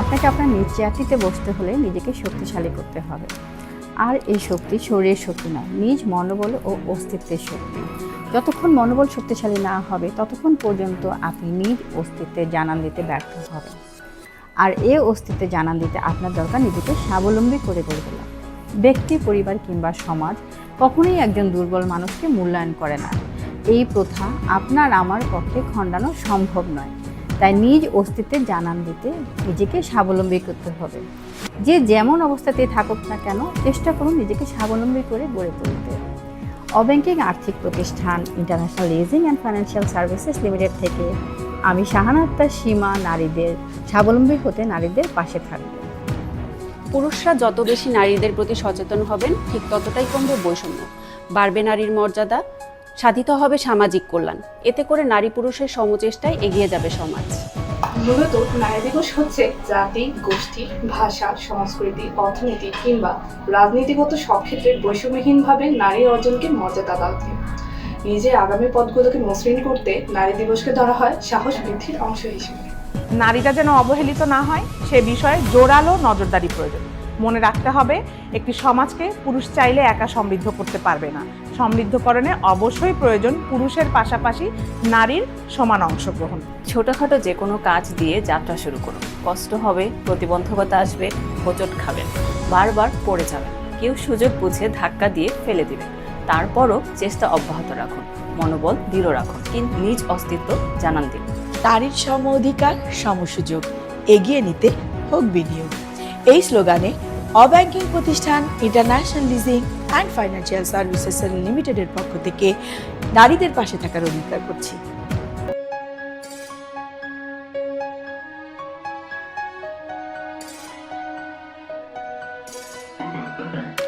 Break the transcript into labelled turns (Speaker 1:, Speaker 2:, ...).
Speaker 1: আপনাকে আপনার নিজ চেয়ারটিতে বসতে হলে নিজেকে শক্তিশালী করতে হবে। আর এই শক্তি শরীরের শক্তি নয়, নিজ মনোবল ও অস্তিত্বের শক্তি। যতক্ষণ মনোবল শক্তিশালী না হবে, ততক্ষণ পর্যন্ত আপনি নিজ অস্তিত্বে জানান দিতে ব্যর্থ হবেন। আর এ অস্তিত্বে জানান দিতে আপনার দরকার নিজেকে স্বাবলম্বী করে গড়ে তোলা। ব্যক্তি, পরিবার কিংবা সমাজ কখনোই একজন দুর্বল মানুষকে মূল্যায়ন করে না। এই প্রথা আপনার আমার পক্ষে খণ্ডানো সম্ভব নয়। তাই নিজ অস্তিত্বের জানান দিতে নিজেকে স্বাবলম্বী করতে হবে। যে যেমন অবস্থাতে থাকুক না কেন, চেষ্টা করুন নিজেকে স্বাবলম্বী করে গড়ে তুলতে। অব্যাংকিং আর্থিক প্রতিষ্ঠান International Leasing and Financial Services Limited থেকে আমি শাহানা আক্তার সীমা নারীদের স্বাবলম্বী হতে নারীদের পাশে থাকবে।
Speaker 2: পুরুষরা যত বেশি নারীদের প্রতি সচেতন হবেন, ঠিক ততটাই কমবে বৈষম্য। বাড়বে নারীর মর্যাদা সাধিত হবে সামাজিক কল্যাণ। এতে করে নারী পুরুষের সমচেষ্টায় এগিয়ে যাবে সমাজ।
Speaker 3: মূলত নারী দিবস হচ্ছে জাতি গোষ্ঠী ভাষা সংস্কৃতি অর্থনীতি কিংবা রাজনীতিগত সব ক্ষেত্রে বৈষম্যহীনভাবে নারী অর্জনকে মর্যাদা দেওয়া। নিজের আগামী পথগুলোকে মসৃণ করতে নারী দিবসকে ধরা হয় সাহস বৃদ্ধির অংশ হিসেবে।
Speaker 4: নারীরা যেন অবহেলিত না হয় সে বিষয়ে জোরালো নজরদারি প্রয়োজন। মনে রাখতে হবে একটি সমাজকে পুরুষ চাইলে একা সমৃদ্ধ করতে পারবে না। সমৃদ্ধকরণে অবশ্যই প্রয়োজন পুরুষের পাশাপাশি নারীর সমান অংশগ্রহণ।
Speaker 2: ছোটখাটো যে কোনো কাজ দিয়ে যাত্রা শুরু করুন। কষ্ট হবে প্রতিবন্ধকতা আসবে হোঁচট খাবেন বারবার পড়ে যাবেন। কেউ সুযোগ বুঝে ধাক্কা দিয়ে ফেলে দিবে তারপরও চেষ্টা অব্যাহত রাখুন মনোবল দৃঢ় রাখুন কিন্তু নিজ অস্তিত্ব জানান দিন।
Speaker 5: নারীর সম অধিকার সমসুযোগ এগিয়ে নিতে হোক বিনিয়োগ। এই স্লোগানে অব্যাংকিং প্রতিষ্ঠান, International Leasing and Financial Services লিমিটেডের পক্ষ থেকে নারীদের পাশে থাকার অঙ্গীকার করছি Thank you.